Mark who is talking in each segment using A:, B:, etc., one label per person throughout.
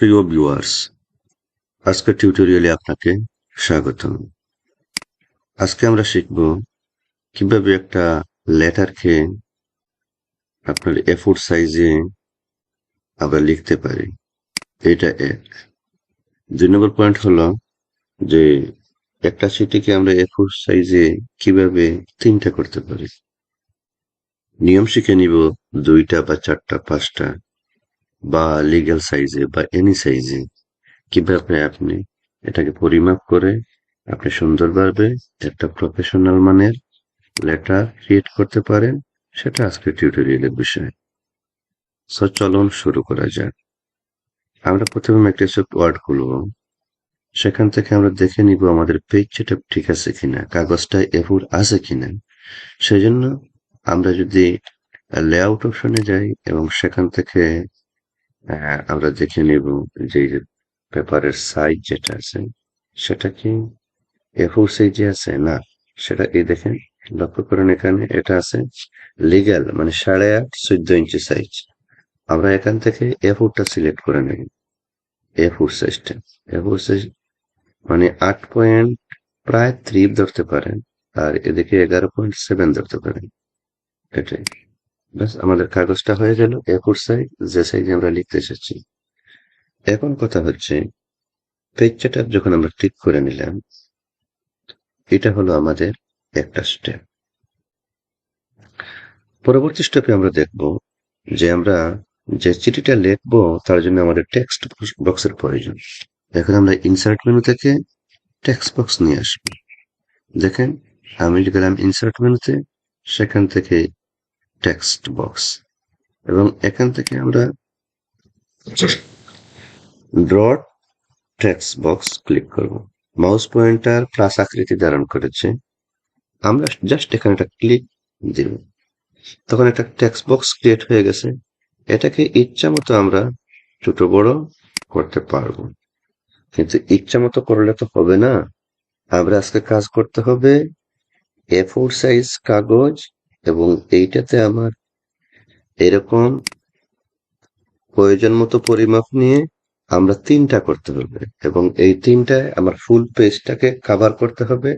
A: প্রিয় ভিউয়ার্স আজকের টিউটোরিয়ালে আপনাকে স্বাগতম। আজকে আমরা শিখব কীভাবে একটা লেটারকে আপনার এফোর সাইজে আমরা লিখতে পারি। এটা এক। দুই নম্বর পয়েন্ট হলো যে একটা চিঠিকে আমরা এফোর সাইজে কীভাবে তিনটা করতে পারি। নিয়ম শিখে নিব দুইটা বা চারটা, পাঁচটা। বা লিগ্যাল সাইজে বা এনি সাইজে কীভাবে আপনি এটাকে পরিমাপ করে আপনি সুন্দরভাবে একটা প্রফেশনাল মানের লেটার ক্রিয়েট করতে পারেন, সেটা আজকে টিউটোরিয়ালের বিষয়। সো চলুন শুরু করা যাক। আমরা প্রথমে মাইক্রোসফট ওয়ার্ড খুলব। সেখান থেকে আমরা দেখে নিব আমাদের পেজ সেটা ঠিক আছে কিনা, কাগজটা এফুর আছে কিনা। সেই জন্য আমরা যদি লেআউট অপশনে যাই এবং সেখান থেকে আমরা দেখে নিব যে পেপারের সাইজ যেটা আছে, সেটা কি এ ফোর সাইজে আছে? না, সেটা এই দেখেন, লক্ষ্য করেন এখানে এটা আছে লিগ্যাল মানে সাড়ে আট চোদ্দ ইঞ্চি সাইজ আমরা এখান থেকে এ সিলেক্ট করে নেব এ ফোর সাইজটা এ ফোর সাইজ মানে আট পয়েন্ট প্রায় থ্রি ধরতে পারেন, আর এদিকে এগারো পয়েন্ট সেভেন ধরতে পারেন। এটাই। ব্যাস, আমাদের কাগজটা হয়ে গেল। এ ফোর সাইজ যে সাইজে আমরা লিখতে এসেছি। এখন কথা হচ্ছে পেজ সেটআপ যখন আমরা ক্লিক করে নিলাম, এটা হলো আমাদের একটা স্টেপ পরবর্তী স্টেপে আমরা দেখব যে আমরা যে চিঠিটা লিখব, তার জন্য আমাদের টেক্সট বক্সের প্রয়োজন। এখন আমরা ইনসার্ট মেনু থেকে টেক্সট বক্স নিয়ে আসব। দেখেন, আমি গেলাম ইনসার্ট মেনুতে সেখান থেকে টেক্সট বক্স এবং এখান থেকে আমরা ড্রট টেক্সট বক্স ক্লিক করব। মাউস পয়েন্টার প্লাস আকৃতি ধারণ করেছে। আমরা জাস্ট এখানে একটা ক্লিক দিব তখন একটা টেক্সট বক্স ক্রিয়েট হয়ে গেছে। এটাকে ইচ্ছা মতো আমরা ছোট বড় করতে পারব। কিন্তু ইচ্ছা মতো করলে তো হবে না। আমরা আজকে কাজ করতে হবে এ ফোর সাইজ কাগজ এবং এইটাতে আমার এরকম প্রয়োজন মতো পরিমাপ নিয়ে আমরা তিনটা করতে হবে এবং এই তিনটায় আমার ফুল পেজটাকে কাভার করতে হবে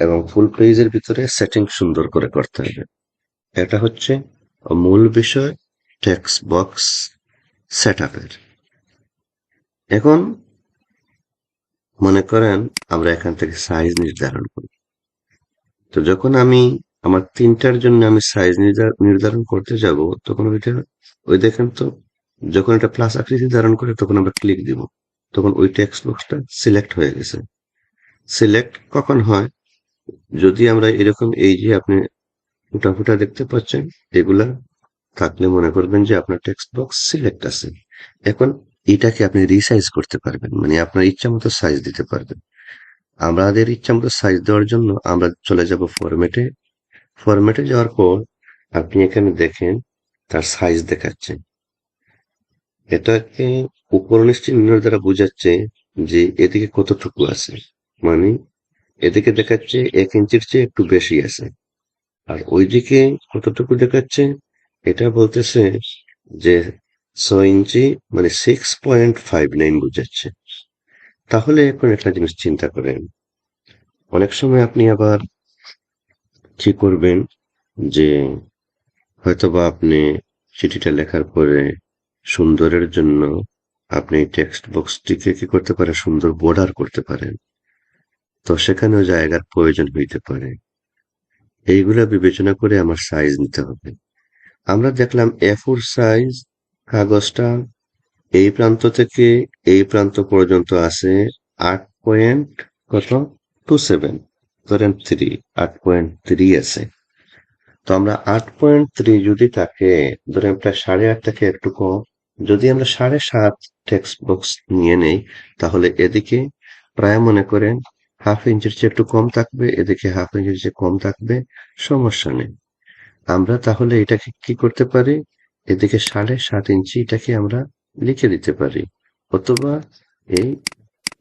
A: এবং ফুল পেজের ভিতরে সেটিং সুন্দর করে করতে হবে। এটা হচ্ছে মূল বিষয় টেক্সট বক্স সেট এখন মনে করেন আমরা এখান থেকে সাইজ নির্ধারণ করি। তো যখন আমি আমার তিনটার জন্য আমি সাইজ নির্ধারণ করতে যাব, তখন ওইটা ওই দেখেন তো, যখন এটা প্লাস আকৃতি ধারণ করে, তখন আমরা ক্লিক দিব। তখন ওই টেক্সট বক্সটা সিলেক্ট হয়ে গেছে। সিলেক্ট কখন হয়? যদি আমরা এরকম এই যে আপনি ফুটা ফুটা দেখতে পাচ্ছেন, এগুলা থাকলে মনে করবেন যে আপনার টেক্সট বক্স সিলেক্ট আছে। এখন এটাকে আপনি রিসাইজ করতে পারবেন মানে আপনার ইচ্ছা মতো সাইজ দিতে পারবেন। আমাদের ইচ্ছা মতো সাইজ দেওয়ার জন্য আমরা চলে যাব ফরম্যাটে ফরম্যাটে যাওয়ার পর আপনি এখানে দেখেন তার সাইজ দেখাচ্ছে। এটাকে উপরনিশ চিহ্ন দ্বারা বোঝাচ্ছে যে এদিকে কতটুকু আছে। মানে এদিকে দেখাচ্ছে এক ইঞ্চির চেয়ে একটু বেশি আছে। আর ওইদিকে কতটুকু দেখাচ্ছে, এটা বলতেছে যে ছয় ইঞ্চি মানে সিক্স পয়েন্ট ফাইভ নাইন বোঝাচ্ছে। তাহলে এখন একটা জিনিস চিন্তা করেন। অনেক সময় আপনি আবার কি করবেন যে হয়তোবা আপনি চিঠিটা লেখার পরে সুন্দরের জন্য আপনি টেক্সট বক্সটিকে কি করতে পারেন? সুন্দর বর্ডার করতে পারেন। তো সেখানেও জায়গার প্রয়োজন হইতে পারে। এইগুলা বিবেচনা করে আমার সাইজ নিতে হবে। আমরা দেখলাম এ ফোর সাইজ কাগজটা এই প্রান্ত থেকে এই প্রান্ত পর্যন্ত আছে আট পয়েন্ট কত? টু সেভেন ধরেন থ্রি আট পয়েন্ট থ্রি আছে। তো আমরা আট পয়েন্ট থ্রি যদি থাকে ধরেন প্রায় সাড়ে আট থেকে একটু কম, যদি আমরা সাড়ে সাত টেক্সট বক্স নিয়ে নেই, তাহলে এদিকে প্রায় মনে করেন হাফ ইঞ্চির চেয়ে একটু কম থাকবে, এদিকে হাফ ইঞ্চির চেয়ে কম থাকবে, সমস্যা নেই। আমরা তাহলে এটাকে কি করতে পারি? এদিকে সাড়ে সাত ইঞ্চি এটাকে আমরা লিখে দিতে পারি। অথবা এই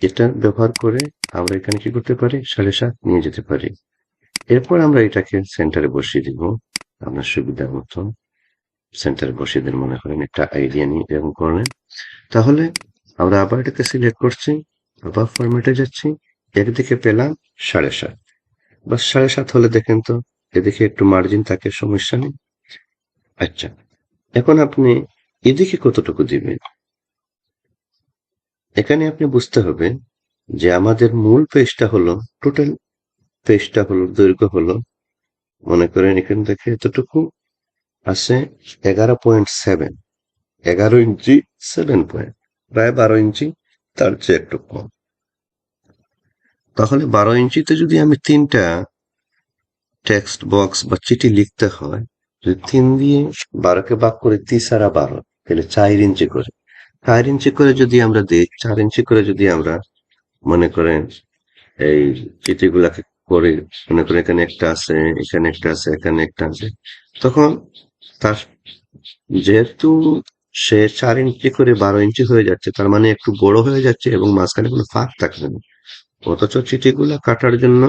A: এটা ব্যবহার করে আমরা এখানে কি করতে পারি? সাড়ে সাত নিয়ে যেতে পারি। এরপর আমরা এটাকে সেন্টারে বসিয়ে দিব। আপনার সুবিধা মতো সেন্টারে বসিয়ে দেন মনে করেন, একটা আইডিয়া নিয়ে এরকম করেন তাহলে আমরা আবার এটাকে সিলেক্ট করছি, আবার ফরম্যাটে যাচ্ছি, একদিকে পেলাম সাড়ে সাত। বা সাড়ে সাত হলে দেখেন তো, এদিকে একটু মার্জিন থাকে, সমস্যা নেই। আচ্ছা এখন আপনি এদিকে কতটুকু দিবেন? এখানে আপনি বুঝতে হবে যে আমাদের মূল পেজটা হলো টোটাল পেজটা হলো, দৈর্ঘ্য হলো। মনে করেন এখান থেকে এতটুকু আছে এগারো পয়েন্ট সেভেন। এগারো ইঞ্চি সেভেন পয়েন্ট প্রায় বারো ইঞ্চি, তার চেয়ে একটু কম। তাহলে বারো ইঞ্চিতে যদি আমি তিনটা টেক্সট বক্স বা চিঠি লিখতে হয়, যদি তিন দিয়ে বারোকে ভাগ করে তিসারা বারো, তাহলে চার ইঞ্চি করে। চার ইঞ্চি করে যদি আমরা দিই, চার ইঞ্চি করে যদি আমরা মনে করেন এই চিঠিগুলাকে করে মনে করেন এখানে একটা আছে, এখানে একটা আছে, এখানে একটা আছে, তখন তার যেহেতু সে চার ইঞ্চি করে বারো ইঞ্চি হয়ে যাচ্ছে, তার মানে একটু বড় হয়ে যাচ্ছে এবং মাঝখানে কোনো ফাঁক থাকবে না। অথচ চিঠিগুলো কাটার জন্য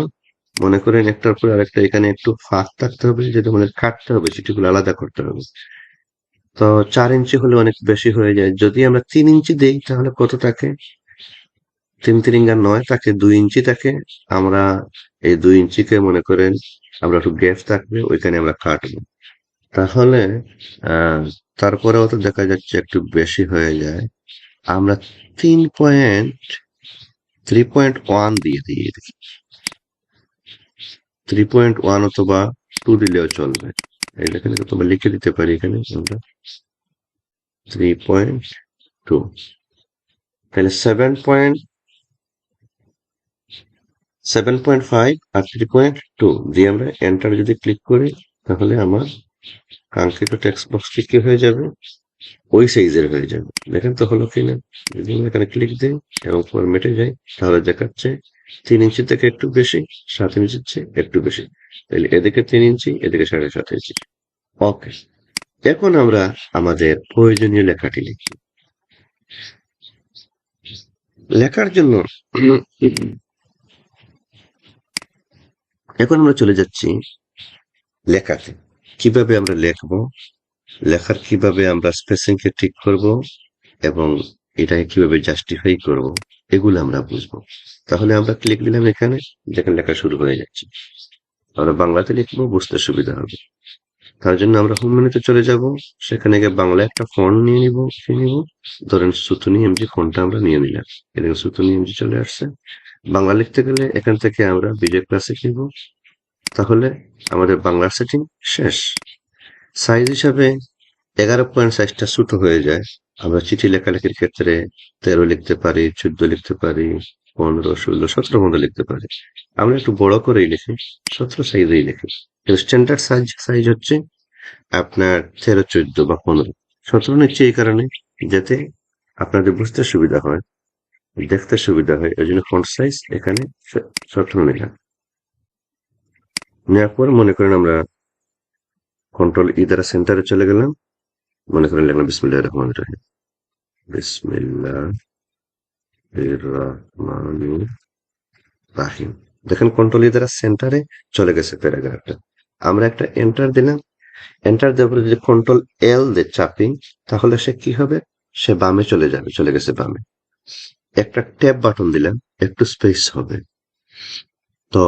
A: মনে করেন একটার পর আরেকটা এখানে একটু ফাঁক থাকতে হবে, যেটা মানে কাটতে হবে, চিঠিগুলো আলাদা করতে হবে। তো চার ইঞ্চি হলে অনেক বেশি হয়ে যায়। যদি আমরা তিন ইঞ্চি দিই, তাহলে কত থাকে? তিন তিরিঙ্গা নয় তাকে দুই ইঞ্চি থাকে। আমরা এই দুই ইঞ্চিকে মনে করেন আমরা একটু গ্যাপ থাকবে, ওইখানে আমরা কাটবো। তাহলে তারপরেও তো দেখা যাচ্ছে একটু বেশি হয়ে যায়। আমরা তিন পয়েন্ট থ্রি পয়েন্ট ওয়ান দিয়ে দিই থ্রি পয়েন্ট ওয়ান অথবা টু দিলেও চলবে। এখানে তোমরা লিখে দিতে পারি এখানে আমরা থ্রি পয়েন্ট টু তাহলে seven point seven point five আর থ্রি পয়েন্ট টু দিয়ে আমরা এন্টার যদি ক্লিক করি, তাহলে আমার কাঙ্ক্ষিত টেক্সট বক্সটি কি হয়ে যাবে? ওই সাইজের হয়ে যাবে। দেখেন তো হলো কিনা। যদি আমরা এখানে ক্লিক দিই এবং ফরম্যাটে যাই, তাহলে দেখাচ্ছে তিন ইঞ্চি থেকে একটু বেশি, সাত ইঞ্চির চেয়ে একটু বেশি। তাহলে এদিকে তিন ইঞ্চি, এদিকে সাড়ে সাত ইঞ্চি। ওকে এখন আমরা আমাদের প্রয়োজনীয় লেখাটি লিখি। লেখার জন্য এখন আমরা চলে যাচ্ছি লেখাতে। কীভাবে আমরা লিখব? লেখার কীভাবে আমরা স্পেসিংকে ঠিক করব? এবং এটাকে কীভাবে জাস্টিফাই করব, এগুলো আমরা বুঝব। তাহলে আমরা ক্লিক দিলাম এখানে, যেখানে লেখা শুরু হয়ে যাচ্ছে। আমরা বাংলাতে লিখব, বুঝতে সুবিধা হবে। তার জন্য আমরা হোম মেনুতে চলে যাব। সেখানে গিয়ে বাংলা একটা ফোন নিয়ে নিব নিব। ধরেন সুতুনি এমজি ফোনটা আমরা নিয়ে নিলাম। এখানে সুতুনি এমজি চলে আসছে। বাংলা লিখতে গেলে এখান থেকে আমরা বিজয় ক্লাসে কিনব তাহলে আমাদের বাংলার সেটিং শেষ। সাইজ হিসাবে এগারো পয়েন্ট সাইজটা ছোট হয়ে যায়। আমরা চিঠি লেখালেখির ক্ষেত্রে তেরো লিখতে পারি, চোদ্দ লিখতে পারি, পনেরো, ষোলো, সতেরো মতো লিখতে পারি। আমরা একটু বড় করেই লিখি, সতেরো সাইজেই লিখি। স্ট্যান্ডার্ড সাইজ সাইজ হচ্ছে আপনার তেরো, চোদ্দ বা পনেরো। সতেরো নিচ্ছে এই কারণে যাতে আপনাদের বুঝতে সুবিধা হয়, দেখতে সুবিধা হয় ওই জন্য ফন্ট সাইজ এখানে সতেরো নিলাম। নেওয়ার পর মনে করেন আমরা কন্ট্রোল ই দ্বারা সেন্টারে চলে গেলাম। মনে করেন লিখলাম বিসমিল্লাহ রহমান রহিম। বিসমিল্লাহ দেখেন কন্ট্রোল ই দ্বারা সেন্টারে চলে গেছে প্যারাগ্রাফটা আমরা একটা এন্টার দিলাম। এন্টার দেওয়ার পরে যদি কন্ট্রোল এল দে চাপিং, তাহলে সে কি হবে? সে বামে চলে যাবে, চলে গেছে বামে। একটা ট্যাব বাটন দিলাম, একটু স্পেস হবে। তো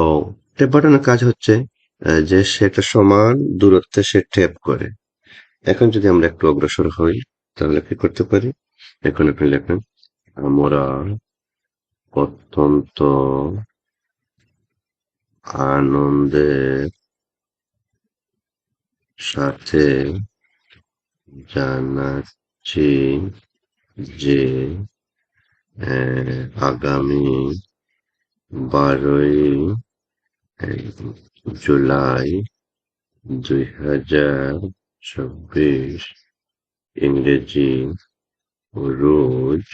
A: ট্যাব বাটনের কাজ হচ্ছে যে সে একটা সমান দূরত্বে সে ট্যাপ করে। এখন যদি আমরা একটু অগ্রসর হই, তাহলে কি করতে পারি? এখন আপনি লেখেন, আমরা অত্যন্ত আনন্দের সাথে জানাচ্ছি যে আগামী বারোই জুলাই দুই হাজার চব্বিশ ইংরেজি রোজ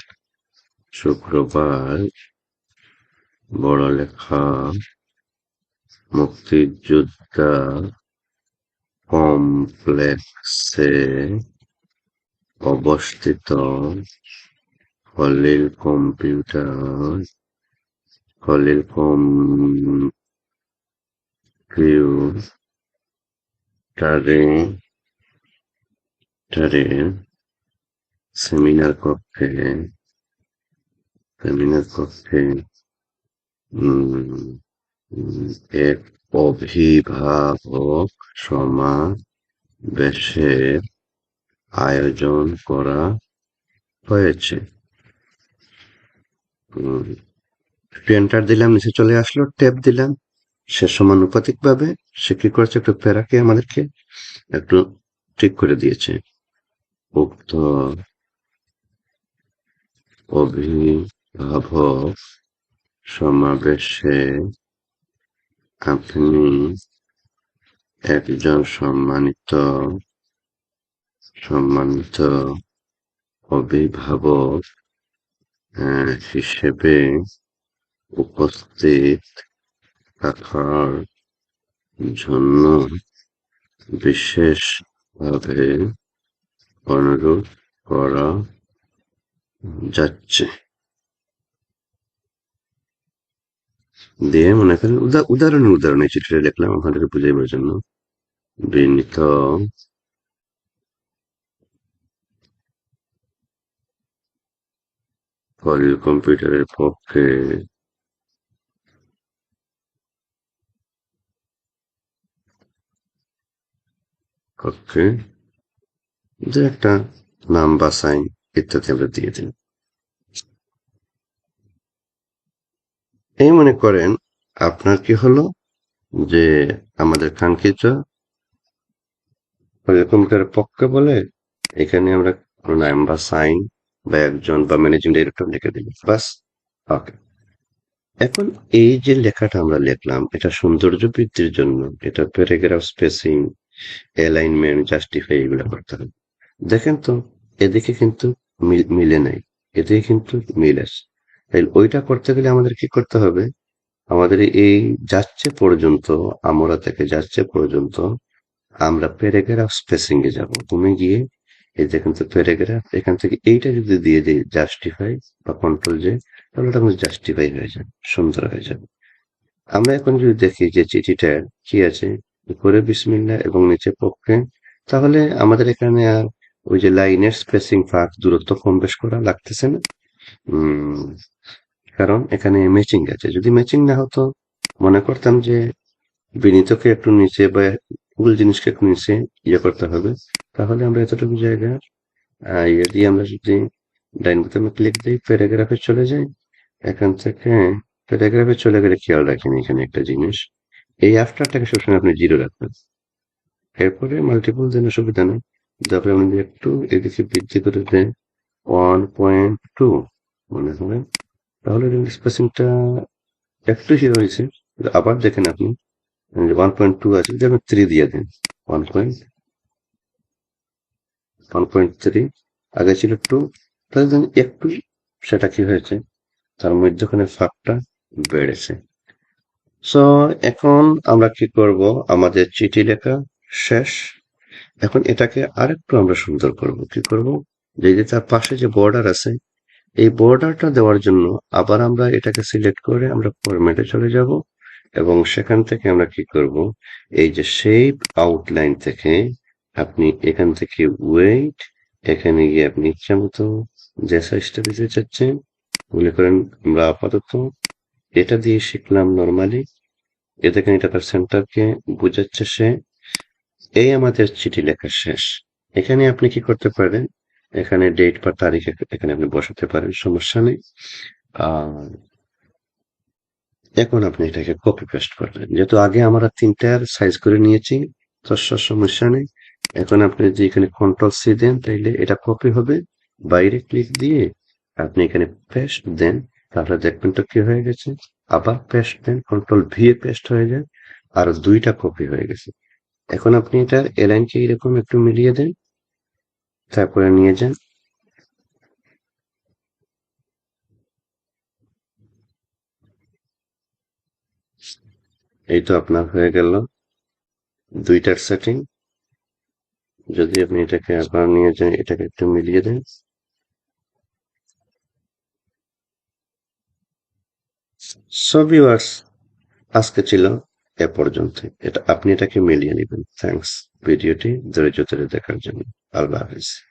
A: শুক্রবার বড়লেখা মুক্তিযোদ্ধা কমপ্লেক্সে অবস্থিত খলিল কম্পিউটার খলিল কম্পিউটারে টারে সেমিনার কক্ষে উম, উম, এক অভিভাবক সমাবেশের আয়োজন করা হয়েছে এন্টার দিলাম নিচে চলে আসলো ট্যাপ দিলাম। সে সমানুপাতিক ভাবে সে কি করেছে? একটু প্যারাকে আমাদেরকে একটু ঠিক করে দিয়েছে। উক্ত অভিভাবক সমাবেশে আপনি একজন সম্মানিত সম্মানিত অভিভাবক হিসেবে উপস্থিত থাকার জন্য বিশেষভাবে অনুরোধ করা যাচ্ছে। দিয়ে মনে করেন, উদা- উদাহরণ উদাহরণে চিঠিটা লিখলাম আপনাদেরকে বুঝাইবার জন্য। বিনীত কম্পিউটারের পক্ষে পক্ষে যে একটা নাম বা সাইন ইত্যাদি আমরা দিয়ে দিন এই মনে করেন, আপনার কি হলো? যে আমাদের কাঙ্ক্ষিত পক্ষে বলে এখানে আমরা নাম বা সাইন বা একজন বা ম্যানেজিং ডিরেক্টর লিখে দিলাম। বাস, ওকে। এখন এই যে লেখাটা আমরা লিখলাম, এটা সৌন্দর্য বৃদ্ধির জন্য, এটা প্যারাগ্রাফ স্পেসিং, অ্যালাইনমেন্ট, জাস্টিফাই এগুলো করতে হবে। দেখেন তো, এদিকে কিন্তু মিল- নাই, এদিকে কিন্তু মিল আছে। তাহলে ওইটা করতে গেলে আমাদের কি করতে হবে? আমাদের এই যাচ্ছে পর্যন্ত, আমরা থেকে যাচ্ছে পর্যন্ত, আমরা প্যারাগ্রাফ স্পেসিং এ যাব। তুমি গিয়ে এই দেখেন তো প্যারাগ্রাফ, এখান থেকে এইটা যদি দিয়ে দিই জাস্টিফাই বা কন্ট্রোল যে তাহলে ওটা কিন্তু জাস্টিফাই হয়ে যাবে, সুন্দর হয়ে যাবে। আমরা এখন যদি দেখি যে চিঠিটা কি আছে উপরে বিসমিল্লা এবং নিচে পক্ষে, তাহলে আমাদের এখানে আর ওই যে লাইনের স্পেসিং ফাঁক দূরত্ব কম বেশ করা লাগতেছে না। কারণ এখানে ম্যাচিং আছে। যদি ম্যাচিং না হতো, মনে করতাম যে বিনীতকে একটু নিচে বা মূল জিনিসকে একটু নিচে ইয়ে করতে হবে। তাহলে আমরা এতটুকু জায়গা ইয়ে দিয়ে আমরা যদি ডাইন বোতামে ক্লিক দিই প্যারাগ্রাফে চলে যাই, এখান থেকে প্যারাগ্রাফে চলে গেলে খেয়াল রাখেন এখানে একটা জিনিস। এই আফটারটাকে সবসময় আপনি জিরো রাখবেন। এরপরে মাল্টিপল দেন সুবিধা নেই। তারপরে আমি একটু এদিকে বৃদ্ধি করে দেন। ওয়ান পয়েন্ট টু মনে করেন তাহলে স্পেসিংটা একটু হিরো হয়েছে। আবার দেখেন আপনি ওয়ান পয়েন্ট টু আছে যদি আপনি থ্রি দিয়ে দেন। One point one point three আগে ছিল টু তাহলে একটু সেটা কি হয়েছে, তার মধ্যখানে ফাঁকটা বেড়েছে। সো এখন আমরা কি করব? আমাদের চিঠি লেখা শেষ। এখন এটাকে আরেকটু আমরা সুন্দর করব। কি করব? যে যে তার পাশে যে বর্ডার আছে, এই বর্ডারটা দেওয়ার জন্য আবার আমরা এটাকে সিলেক্ট করে আমরা ফরম্যাটে চলে যাব এবং সেখান থেকে আমরা কি করব? এই যে শেপ আউটলাইন থেকে আপনি এখান থেকে ওয়েট এখানে গিয়ে আপনি ইচ্ছা মতো যে সাইজটা দিতে চাচ্ছেন, মনে করেন আমরা আপাতত এটা দিয়ে শিখলাম নর্মালি এ দেখেন এটা তার সেন্টারকে বোঝাচ্ছে সে। এই আমাদের চিঠি লেখা শেষ। এখানে আপনি কি করতে পারেন? এখানে ডেট বা তারিখ এখানে আপনি বসাতে পারেন, সমস্যা নেই। এখন আপনি এটাকে কপি পেস্ট করবেন যেহেতু আগে আমরা তিনটার সাইজ করে নিয়েছি, তো সমস্যা নেই। এখন আপনি যদি এখানে কন্ট্রোল সি দেন, তাইলে এটা কপি হবে। বাইরে ক্লিক দিয়ে আপনি এখানে পেস্ট দেন, তাহলে দেখবেন তো কি হয়ে গেছে। আবার পেস্ট দেন কন্ট্রোল ভি এ পেস্ট হয়ে যায়। আর দুইটা কপি হয়ে গেছে। এখন আপনি এটা এলাইনকে এরকম একটু মিলিয়ে দেন, তারপরে নিয়ে যান। এই তো আপনার হয়ে গেল দুইটার সেটিং যদি আপনি এটাকে আবার নিয়ে যান, এটাকে একটু মিলিয়ে দেন। সো ভিউয়ার্স, আজকে ছিল এ পর্যন্ত। এটা, আপনি এটাকে মিলিয়ে নেবেন। থ্যাংকস ভিডিওটি ধৈর্য ধরে দেখার জন্য। আল্লাহ হাফিজ।